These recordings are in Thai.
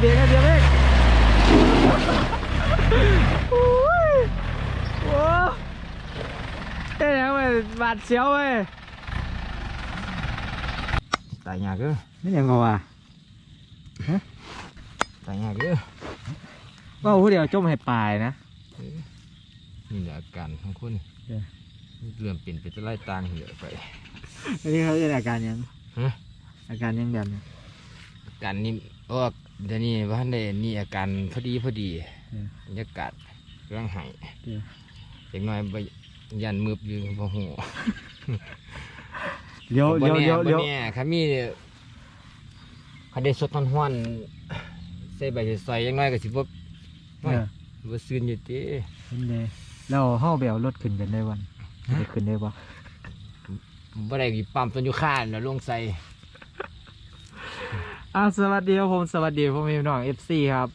เบียงให้เบียงเองโอ้ยโอ้เอ้ยยังไงบาดเสียวเว้ยตายยากเด้อนี่ยังไงวะตายยากเด้อว่าผู้เดียวจมให้ปลายนะนี่แหละอาการของคุณเออเริ่มเปลี่ยนไปจะไล่ตางเหี่ยไปอันนี้เขาเรียกอาการยังฮะอาการยังแบบนี้อาการนี้โอ้ เดี๋ยวนี้ว่าได้นี่อาการพอดีพอดีเออบรรยากาศกำลังหายเออเด็กน้อยไปยันมืบอยู่พอหูเลี้ยวบ่เลี้ยวแน่เลี้ยวบ่เลี้ยวแน่ครับมีคันได้สดห้อนๆใส่ใบใส่ยังน้อยก็สิบ่เออบ่ซื่นอยู่ติเห็นเลยแล้วเฮาไปเอารถขึ้นกันได้วันได้ขึ้นได้ปะบ่ได้มีปั๊มต้นอยู่ข้านแล้วลงใส่ อ่าสวัสดีครับผมสวัสดีพ่อแม่พี่น้อง FC ครับ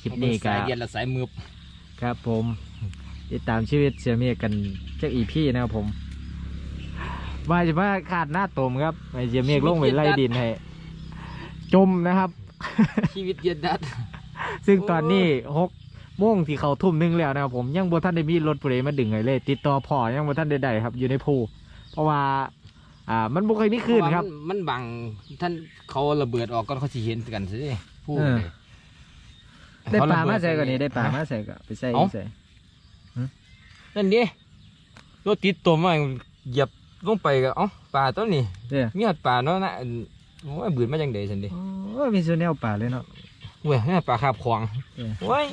คลิปนี้กัสายนเย็นและสายมืบครับผมติดตามชีวิตเสียเมียกันจากอีพี่นะครับผมว่าจะมาขาดหน้าตมครับไอเสียเมียลงไปไล่ดินให้จมนะครับ ชีวิตเย็นดัด ซึ่งตอนนี้หกโมงที่เขาทุ่มหนึงแล้วนะครับผมยังบ่ท่านได้มีรถผู้ใดมาดึงไงเลย ติดต่อพ่อยังบ่ท่านได้ได้ครับอยู่ในภูเพราะว่า อ่ามันบ่เคยมีขึ้นครับ เพาะว่ามันมันบังท่านเขาระเบิดออกก่อนเขาสิเห็นกันสิพูดเออ เลยได้ปลาเขระเบิมาใส่ก่อนนี่ได้ปลาฮะมาใส่ก็ไปใส่เอ้าใส่นั่นดิรถติดตัวมาเหยียบลงไปก็เอ้าปลาตัวนี้เด้อมีหัดปลาเนาะนะอันโอ้ยบืนมาจังไดสันดิโอ้ยมีส่วนแนวปลาเลยเนาะ เว้ยนี่ปลาคาบควางเออ โอ้ย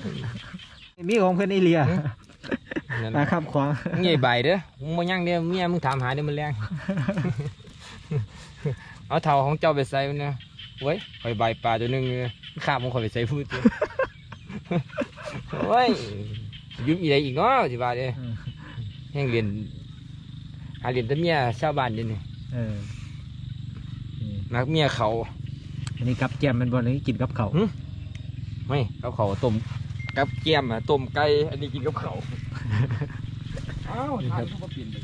มีของเพิ่นอีเลีย นั่นปลาขับขวางมึงใหญ่ใบเด้อมึงมายั่งเด้อเมียมึงถามหาเด้อมันแรงเอาเท่าของเจ้าไปใส่มันนะเว้ยคอยใบปลาตัวหนึงเนี่ยข้ามมึงคอยไปใส่พูดตัวโอ้ยยุ่งอีไรอีกเนาะสิบาทเด้ออืมแห่งเรียนหาเรียนแต่เมียชาวบ้านเดี๋ยวนี้เออนี่นักเมียเขาอันนี้กับแก้มเป็นบอลนี้กินกับเขาวหึไม่เขาเขาต้มกับเกียมอะต้มไก่อันนี้กินกับเขาว อ้าวทานทุกเปลี่ยนไป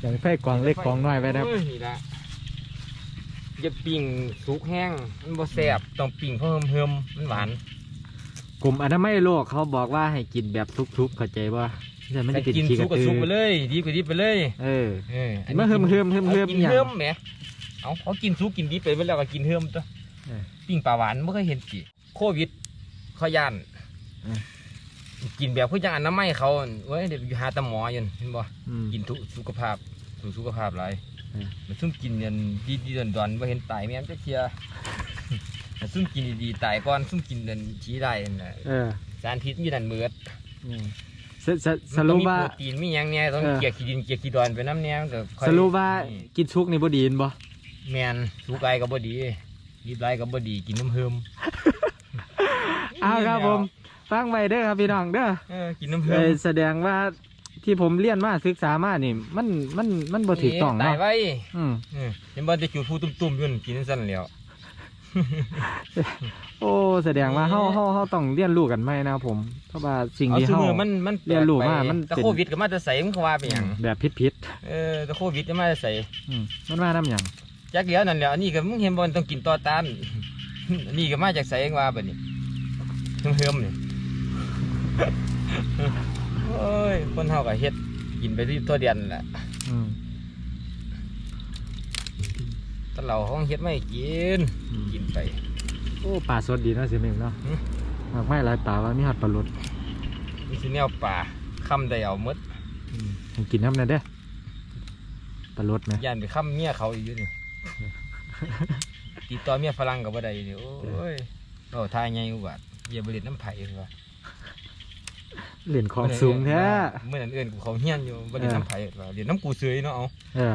อย่างไฟกวางเล็กกวางน้อยไปนะครับโอ้ยนี่ละอย่าปิ้งสุกแห้ง มันบ่แซ่บต้องปิ้งเพิ่มเพิ่มๆมันหวานกลุ่มอนามัยโลกเขาบอกว่าให้กินแบบทุกๆเข้าใจป่ะแต่ไม่ได้แต่กินกินขี้กสุระกกับตืสุกไปอเลย ดีกว่าดีไปเลยเออ เออมาเฮิมเฮิมเฮิมเฮิมกินอย่างเฮิมแหมเอาเขากินสุกกินดีไปเวลาก็กินเฮิมตัวเออปิ้งปลาหวานไม่เคยเห็นสิโควิดเขาย่านเออ กินแบบผู้จังอันน้ำไม่เขาเว้ยเดี๋ยวอยู่หาแตาหมออยู่เห็นบ่อืม กินทุกสุขภาพสู่สุขภาพไรเออมันซุ่มกินเนี่ยดีดีดอนดอนๆบ่เห็นตายแม่นจะเทียมันซุ่มกินดีๆตายก่อนซุ่มกินเดินชี้ได้น่ะเออสารพิษมีดันเมือดอืมสสสรุปว่า มันต้องมีโปรตีนมีหยังเนี่ยต้องเออ เกียกขี้ดินเกียกขี้ดอนไปน้ำเนี่ยมันก็ค่อยสรุปว่านี่ กินชุกนี่บ่ดีนบ่แมนสุกไรก็บ่ดีรีบไรก็บ่ดีกินน้ำเฮิมเอาครับผม ฟังไว้เด้อครับพี่น้องเด้อเออกินน้ำเฮิเอมอแสดงว่าที่ผมเรียนมาศึกษามานี่ มันมันมันบ่ถูกต้องตายเนาะไว้อืมเออเห็นบ่จะจูดผู้ตุ่มๆอยู่นั่นกินสั่นแล้ว โอ้แสดงว่าเฮาเฮาเฮาต้องเรียนรู้กันใหม่นะครับผม เพราะว่าสิ่งเอาที่ซุเฮา มือมันมันแปลกเรียนรู้ไปมามันแต่เป็น โควิดก็มาจะใส่มันก็ว่าไปหยังแบบผิดผิดเออแต่โควิดก็มาจะใส่ๆอืมมันมาน้ำหยังจักเดียวนั่นแหละอันนี้ก็มึงเห็นบ่มันต้องกินต่อต้าน อันนี้ก็มาจากใส่ว่าบัดนี้เฮิมๆนี่ โอ้ย คนเฮาก็เฮ็ดกินไปที่ตัวเดียนนั่นแหละอืมแต่เราห้องเฮ็ดไม่กิน อืมกินไป โอ้ปลาสดดีเนาะสิหนึ่งเนาะอืมมากไม่หลายปลาว่ามีหัดปลาลดนี่สิแนวป่าคำได้เอาหมดอืมให้กินน้ำนั่นเด้อปลาลดไหมย่านไปคำเมียเขาอีกอยู่นี่ติดต่อเมียฝรั่งก็บ่ได้นี่โอ้ยโอ้ทายไงอุบัติอย่าไปเล่นน้ำไผ่เลยว่ะ เหรียญของสูงแท้เมื่อนั้นเอื้อนกูเขาเฮียนอยู่บ่เล่นน้ำไผ่ว่าเล่นน้ำกูเสยเนาะเอาเออ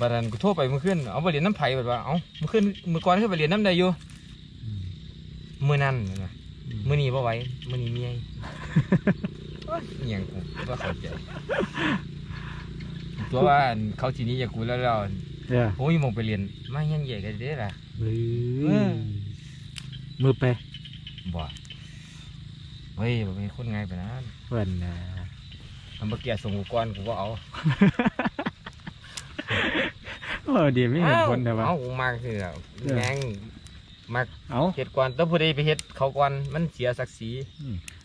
บัดนั้นกูโทรไปเมื่อคืนเอาไปเรียนน้ำไผ่บัดว่าเอาเมื่อคืนเมื่อก่อนขึ้นไปเรียนน้ำใดอยู่เมื่อนั้นนะเมื่อนี้บ่ไหวเมื่อนี้เมียโอ๊ยอหย่างกูว่าเข้าใจตัวว่าอันเขาทีนี้อยากกูแล้วแล้วเออโอ้ยมองไปเรียนมายังใหญ่กันเด้ล่ะเฮ้ยเออมือไปบ่ เฮ้ยบ่เป็นคนง่ายไปนะเพื่อนนะทำบ่เกียส่งกูก่อนกูก็เอาโอ้ดีไม่เห็นผลแต่ว่า เอากูมากคือแม่งมักเอาเฮ็ดก่อนแต่ผู้ใดไปเฮ็ดเขาก่อนมันเสียศักดิ์ศรี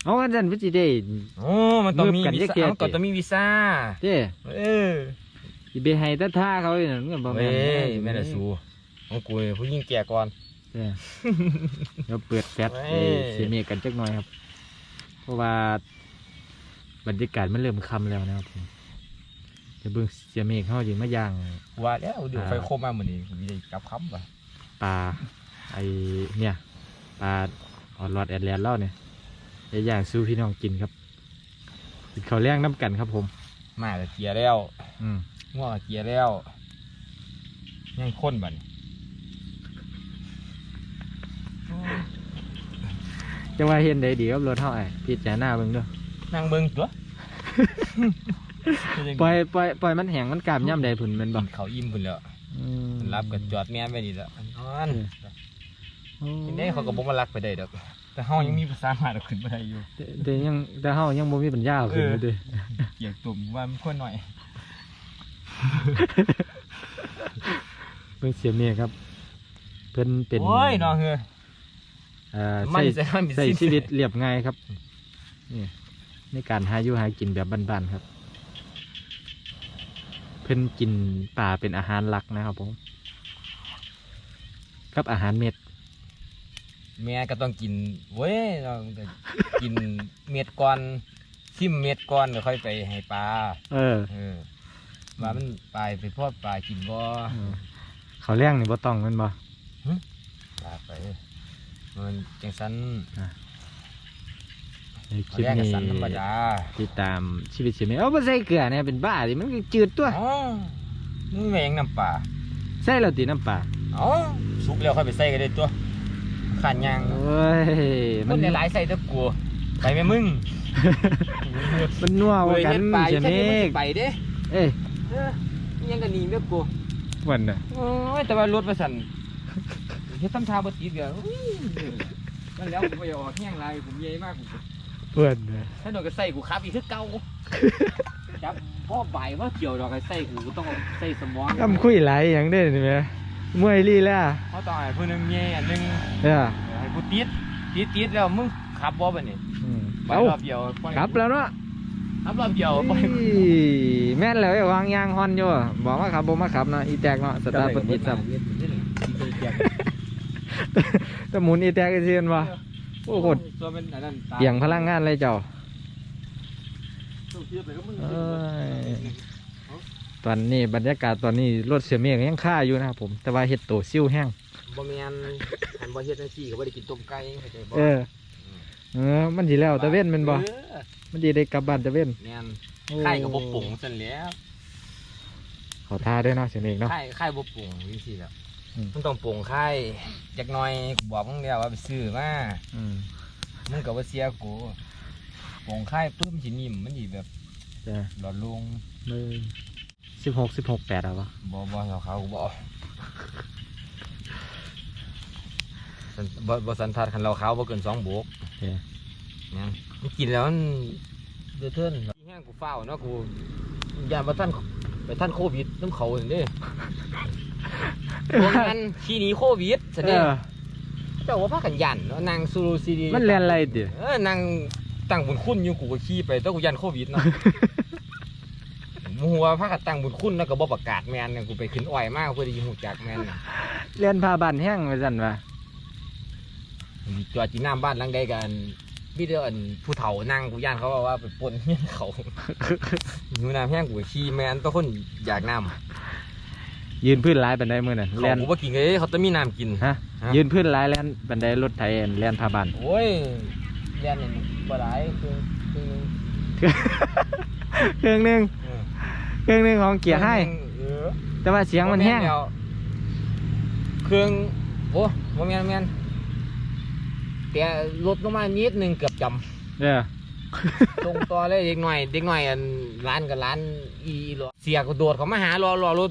เอาอันนั้นวิจิได้โอ้มันต้องมีมือกันวีเยอะซ่าแยะมันก็ต้องมีวีซ่าเด้เออสิไปให้ตาท่าเขาอีกนั่นก็บ่เว้แม่นยแม่น่ะสู้ของกูนี่ผู้หญิงแก่ก่อนเด้เดี๋ยวเปิดแฟลชเว้ยให้เสียเมฆกันจักหน่อยครับ เพราะว่าบรรยากาศมันเริ่มค่ำแล้วนะครับผมจะเบิ่งเสียเมฆเฮาสิมาย่าง ว่าแล้วเดี๋ยวอ่า À. ไฟโคมมามื้อนี้กูสิได้กลับคำว่ะปลาไอเนี่ยปลาออดรอดแอดแลนด์เล่าเนี่ยจะย่างสู้พี่น้องกินครับกินข้าวแรงน้ำกันครับผม มาก็เกียร์แล้ว อืมง่วงก็เกียร์แล้วยังข้นบัดนี้ จะว่าเห็นได้ดีครับรถเท่าไอ้พิจารณาเบิ่งเด้วยนั่งเบิ่งตัวปล่อยปล่อยปล่อยมันแห้งมันกล้ามย่ำใดผุนแมันบ่กินเขาวอิ่มพุ่นแล้วอืมมันรับกับจอดแม่นไว้นี่ละนอนโอ้ทีนี้เขาก็บ่มารักไปได้ดอกแต่เฮายังมีภาษามารถเอาขึ้นบ่ได้อยู่แต่แต่ยังแต่เฮายังบ่มีปัญญาเอาขึ้นเลยเด้เกี่ยวตุ่มว่ามันคนหน่อยเบิ่งเสียเมียครับ เพิ่นเป็นโอ้ยน้องเฮ้ยเอ่อมันใช้ใส่มันเป็นใช้สิ้นชีวิตเรียบง่ายครับนี่ในการหาอยู่หากินแบบบ้านๆครับ เพิ่นกินป่าเป็นอาหารหลักนะครับผมกับอาหารเม็ด แม่ก็ต้องกินเว้ยเราก็กินเม็ดก่อนชิมเม็ดก่อนแล้วค่อยไปให้ปลาเออเออว่ามันปลาไปพอดปลากินบ่เขาวเลี้ยงนี่บ่ต้องแมันบ่ปลาไป มันจังสันในคเขาลิปเรียกกันนี้สันธรรมดาติดตามชีวิตเสียเมียเอาบ่ใส่เกลือเนี่ยเป็นบ้าดิมันก็จืดตัวอ๋อมึงแมงน้ำปลาใส่แล้วตีน้ำปลาอ๋อสุกแล้วค่อยไปใส่กันได้ตัวขานยางโอ้ยคมันนหลายๆใส่ตะกัวไปไหมมึงมันนัวกว่ากันไปเสียแค่เมนี้มึงฆสิไปเด้เอ้ยเอออิหยังกันหนีเด้อกูวันน่ะโอ้ยแต่ว่ารถมาสั่น เฮ็ดทำทาบ่ติดเดียวนั่นแล้วผมไปออกแห้งไรผมเย่มากผมเพื่อนนะถ้าโดนก็ใส่กูขับอีกคือเก่าจับพ่อใบว่าเกี่ยวดอกไอ้ใส่กูต้องใส่สมองทำคุยหลอย่างได้นี่แหมมวยลีล่ะเพราะตองให้ผู้นึงเย่อันหนึงเด้อให้กูติดติดติดแล้วมึงขับบ่บัดนี้อืมไปรอบเดียวปล่อยครับแล้วเนาะขับรอบเดียวไปแม่นแล้วไอ้วางยางฮอนอยู่บอกว่าขับบ่มาขับเนาะอีแตกเนาะสตาร์ปิดติดซ้ำ แต่หมุนอีแตกไอ้เซียนว่ะโอ้โหดตัวเป็นอันนั้นตาเปลี่ยงพลังงานเลยเจ้าต้องเทียบไปกับมึงเอ้ยตอนนี้บรรยากาศตอนนี้รถเสียเมียยังค่าอยู่นะครับผม แต่ว่าเห็ดโตซิ่วแห้งบ่แม่นหันบ่เฮ็ดจังซี่ก็บ่ได้กินต้มไก่เข้าใจบ่เออเออมันดีแล้วตะเว้นแมันบ่เออมันดีได้กลับบ้านตะเว้นแม่นไข่ก็บ่ปรุงซั่นแหล้วขอท่าด้วยเนาะเสียเมียเนาะไข่ไข่บ่ปรุงจังซี่แหล้วอื มมันต้องปรุงไข่จักหน่อยกูบอกมึงแล้วว่าไปซื้อมาอืมมึงก็บ่เสียกูปรุงไข่ปุ๊บมันสินิ่มมันสิแบบจ้ะหลอดลงมือสิบหกสิบหกแปดเอาปะบ่บ่เขาเขากูบ่เอาสันบ่บ่สันทัดคันเราขาวบ่เกินสองโบกโอเคเนี่ยมันกินแล้วมันเดือดเทินแห้งกูเฝ้าวเนาะกูยานประท่านไปท่านโควิดน้ำเขาเห็นเด้ พวกนั้นขี้หนีโควิดเสเอด็จอ เจ้าว่าพากันยันเนาะนางซูรูซีดีมันเรียนอะไรเดี๋ยวเออนางตั้งบุญคุณอยู่กูก็ขี้ไปแต่กูยันโควิดเนาะ มัวพากันตั้งบุญคุณแล้วก็บ่ประกาศแมนเนี่ยกูไปขึ้นอ้อยมากเพื่อที่จะหูจักแมนน่ะเรียนพาบันแห้งไปสั่นวะจอดจีน้ำบ้านหลังใดกันพี่เดียวอันผู้เฒ่านั่งกูย่านเขาว่าว่าไปปล้นเฮียนเขา อยู่น้ำแห้งกูขี้แมนตัวคนอยากน้ำ ยืนพื้นร้ายบันไดมือนั่นเขาเรียนกูบ่กินเลยเขาต้องมีน้ำกิน ฮะฮะ ยืนพื้นร้ายเรียนบันไดรถไถเรียนพาบันโอ้ยเรียนนี่บ่ได้คือคือเครื่องหนึงเออเครื่องหนึงของเกียร์ให้ เออแต่ว่าเสียงมันแห้ง บ่ล้วเครื่องโอ้บ่แม่นบ่แม่นแต่ลดลงมานิดนึงเกือบจำ เออ ตรงต่อเลยเด็กหน่อยเด็กหน่อยอันร้านกับร้านอีรถเสียกูโดดเขามาหารอรอรถ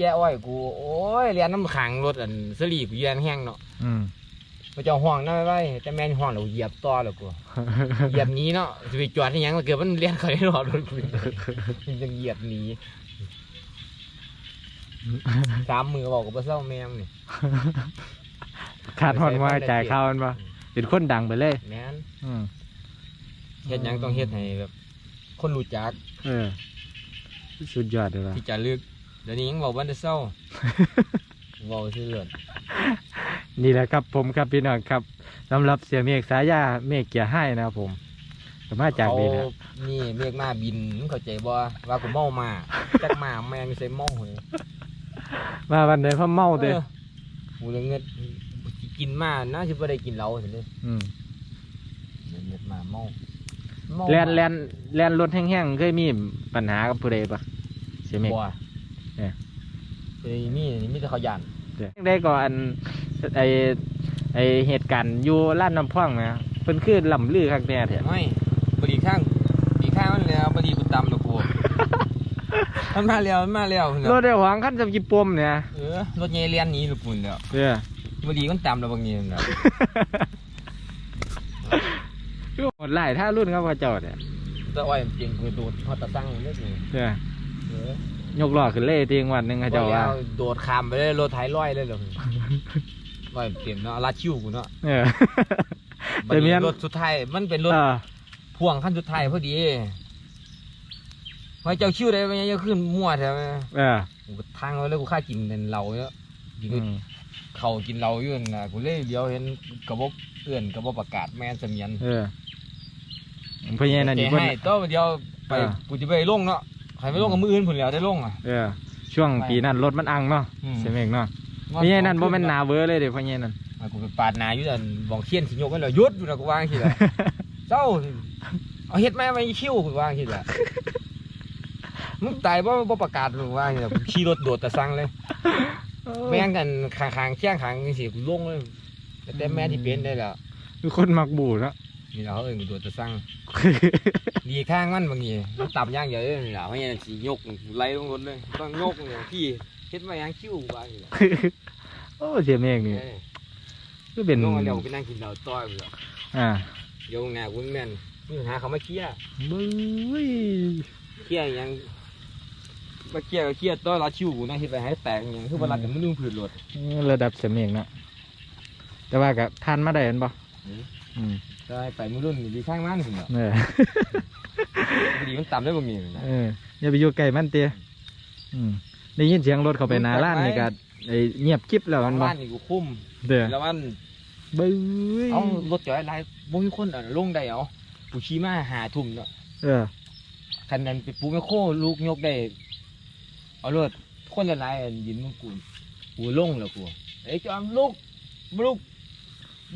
แก้อ้อยกูโอ้ยเรียนน้ำขังรถอันสลีกูเรียนแห้งเนาะอืมพระเจ้าห่วงนั่นไว้แต่แม่นห่วงเราเหยียบต่อแล้วกูเหยียบหนี้เนาะจะไปจอดที่ยังเกิดมันเรียนเขาได้รอรถกูมันยังเหยียบหนีสามมือบอกกับพระเจ้าแม่มนี่ขาดฮอดว่าจ่ายข้าวมันบ่เป็นคนดังไปเลยแม่นอืมเฮ็ดหยังต้องเฮ็ดให้แบบ คนรู้จัก เออ สุดยอดเลยว่ะที่จะลึก เดี๋ยวนี้ยังบอกวันจะเศร้าเว้าซื่อเลือดนี่แหละครับผมครับพี่น้องครับสำหรับเสียเมฆสายาเมฆเกียร์ให้นะครับผมก็มาจากนี่แหละเขานี่เมฆมาบินมึงเข้าใจบ่ว่ากูเมามาจักมาแม่งใส่เมาเลยมาวันไหนพ่อเมาเด้อออกูเลยเงินกินมาน่าสิบ่ได้กินเหล้าสิเลยอืมเงินมาเมาเมาแลนแลนแลนรถแห้งๆเคยมีปัญหากับผู้ใดปะเสียเมฆบ่ เนี่ยเอ้ยนี่นี่มีแต่เขายันได้ก่อนไอไอเหตุการณ์อยู่ร้านน้ำพ่องนะเพิ่นคือลำลือคักแน่เถอะไม่บดีข้างบดีข้างมันแล้วบดีกูตำแล้วกูมันมาแล้วมันมาแล้วพุ่นรแล้วถได้หวังขั้นจำกี่ปมเนี่ยเออรถใหญ่เลียนหนี้ลูกปุ่นแล้วเออบดีมันตำแล้วบางทีนั่นแหล้วคือหมดหลายท่ารุ่นครับพ่อเจ้าเนี่ยแตะอ้อยมันเก่งกูโดดพอตะสั่งเล็กนี่เออเออ ยกล้อขึ้นเล่ทีงวันหนึ่งเขาเจ้าว่าแล้วโดดขามไปเลยรถไถร้อยเลยเหรอร้อยเปลี่ยนเนาะลาดชิวกูเนาะเออบัดแต่เมีนี้ยน รถสุดท้ายมันเป็นรถเออพ่วงขั้นสุดท้ายพอดีไว้เจ้าชิวได้ไหมยังขึ้นมั่วแถวเออกูก็ทางไว้แล้วกูค่ากินเงินเราเนาะกินอืมเขากินเราอยู่นั่นนะกูเลยเดียวเห็นกระบอกเอื่อนกระบอกประกาศแม่นเสมียน เออพญานั่นแกอีกคน ให้ตัวเดียวไปอ่า กูจะไปลงเนาะ ใครไปลงกับมืออื่นผุนแล้วได้ลงอะ เออ ช่วงปีนั้นรถมันอังเนาะอืม เสียเมฆเนาะพญานั่นบ่แม่นหนาเวอร์เลยเด้พญานั่นอ่ากูไปปาดหนาอยู่แต่บองเทียนสิโยกกันเลยยุดอยู่นะกูวางทีละ เจ้าเอาเฮ็ดแม่ไว้คิ้วกูวางทีละมึงตายบ่บ่ประกาศกูวางทีละกูขี่รถโดดแต่สั่งเลย แม่งกันขางๆเที่ยงขางนี่สิกูลงเลยแต่แต่แม่ที่เป็นได้แล้ว คือคนมักบูเนาะ นี่เราเอิ้นกูโดดแต่สั่งดีข้างมันบางทีมันต่ำอย่างเดียวเลยนี่แหละเพราะงั้นสียกไล่ลงรถเลยต้องยกเนี่ยพี่เฮ็ดมาอย่างคิ้วบางอย่างโอ้เสียเมฆนี่คือเป็นลงมาเดี๋ยวไปนั่งกินเหล้าต้อยไปแล้วอ่าโยงหน้ากูแม่นมีปัญหาเขามาเคลียร์บึ้ยเคลียร์หยังมาเคลียร์ก็เคลียร์ต้อยเราชิวกูนะเฮ็ดไปให้แตกอย่างคือเวลาจะมันนุ่งผืนรถระดับเสียเมฆเนาะแต่ว่าก็ทานมาได้เห็นบ่อืมอืม ได้ไปมือรุ่นนี่ดีข้างมันถึงเนาะเออพอดีมันต่ำได้บางทีนะเอออย่าไปอยู่ใกล้มันเตี้ยอืมได้ยินเสียงรถเข้าไปหนาร้านนี่ก็ไอ้เงียบกิ๊บแล้วมันบ่บ้านนี่กูคุ้มเด้อแล้วมันบึ้ยเอารถจอดอะไรบ่มีคนอะลงได้เอากูขี่มาหาทุ่มเนาะเออคันนั้นไปปูไม่โคลูกยกได้เอารถคนละลายอันยินมึงกูกูลงแล้วกูไอ้ยจอมลูกลูกอ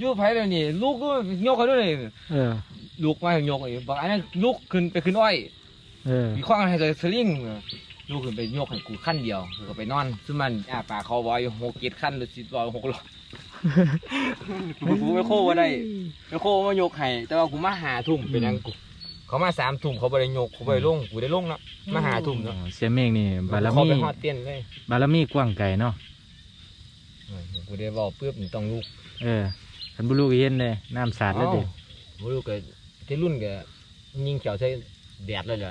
ยู่ไผแล้วนี่ลูกก็ยกเขาด้วยนี่เออ ลูกมายกไอ้บอกอันนั้นลูกขึ้นไปขึ้นอ้อยเออ มีข้องให้ใส่สลิงลูกขึ้นไปยกให้กูขั้นเดียวแล้วก็ไปนอนซึ่งมันอ่าปากคอวอยหกเจ็ดขั้นหรือสิบวอยหกร้อยกูกูไม่โคว่าได้ไม่โคมายกให้แต่ว่ากูมาหาทุ่มเป็นหยังกูเขามาสามทุ่มเขาบ่ได้ยกเขาบ่ได้ลงกูได้ลงเนาะมาหาทุ่มเนาะเสียเมฆนี่บารเขามีไปฮอดเตี้ยนเลยบารมีกว้างไกลเนาะเออกูได้บอกปุ๊บนี่ต้องลูก เออ คันบ่รู้ก็เห็นเลยน้ำสาดแล้วเด้บ่ลูกก็ที่รุ่นก็ยิงเขียวใส่แดดเลยเหรอ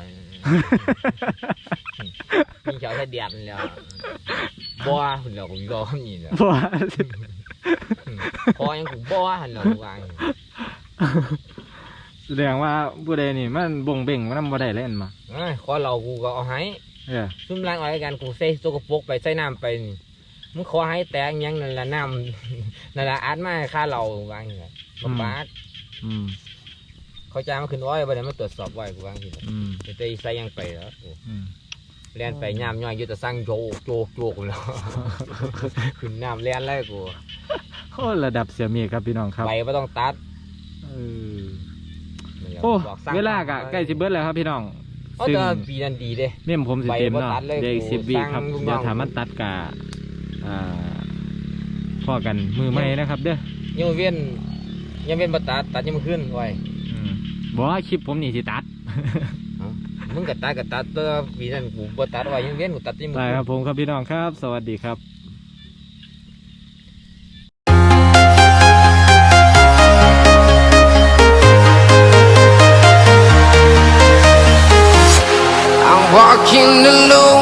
ยิงเขียวใส่แดดนี่แหล้วบ่หุ่นแล้วกูก็คำนี้แหล้วบ่ว่าพอยังกูบ่หันแล้วกูวางแสดงว่าผู้ใดนี่มันบ่งเบ่งมันนำบ่ได้เล่นมาเอ้ยขอเรากูก็เอาให้เออซุ่มล้างอ้อยกันกูใส่สกปรกไปใส่น้ำไปนี่ มึงขอให้แตกหยังนั่นละน้ำนั่นละอัดมาให้ค่าเราวางอย่างเงี้ยบำบัดอืมเขาจ้างมาขึ้นอ้อยบ่ได้มาตรวจสอบไว้กูวางทีอืมแต่แต่อีใส่ยังไปแล้วกูอืมเลียนไปยามย่อยอยู่แต่สั่งโจกโจกโจกแล้วขึ้นน้ำเลียนเลยกูโอ้ระดับเสียเมฆครับพี่น้องครับใบไม่ต้องตัดเออนั่นแหละโอ้บอกสั่งเวลากะใกล้สิเบิดแล้วครับพี่น้องโอ้แต่ว่าปีนั้นดีเด้ เม่มผมสิเต็มใบบ่เนาะตัดเลยเด็กกูสิบวิสร้างครับลูกน้อง เดี๋ยวถามมันตัดกะ อ่าพอกันมือใหม่นะครับ เด้อยังเวียนยังเวียนบ่ตัดตัดยังมาขึ้นไว้อืมบอกว่าคลิปผมนี่สิตัดมึงก็ตัดก็ตัดแต่ว่าปีนั้นกูบ่ตัดไว้ยังเวียนกูตัดยังมาได้ขึ้นครับผมครับพี่น้องครับ สวัสดีครับ I'm walking alone,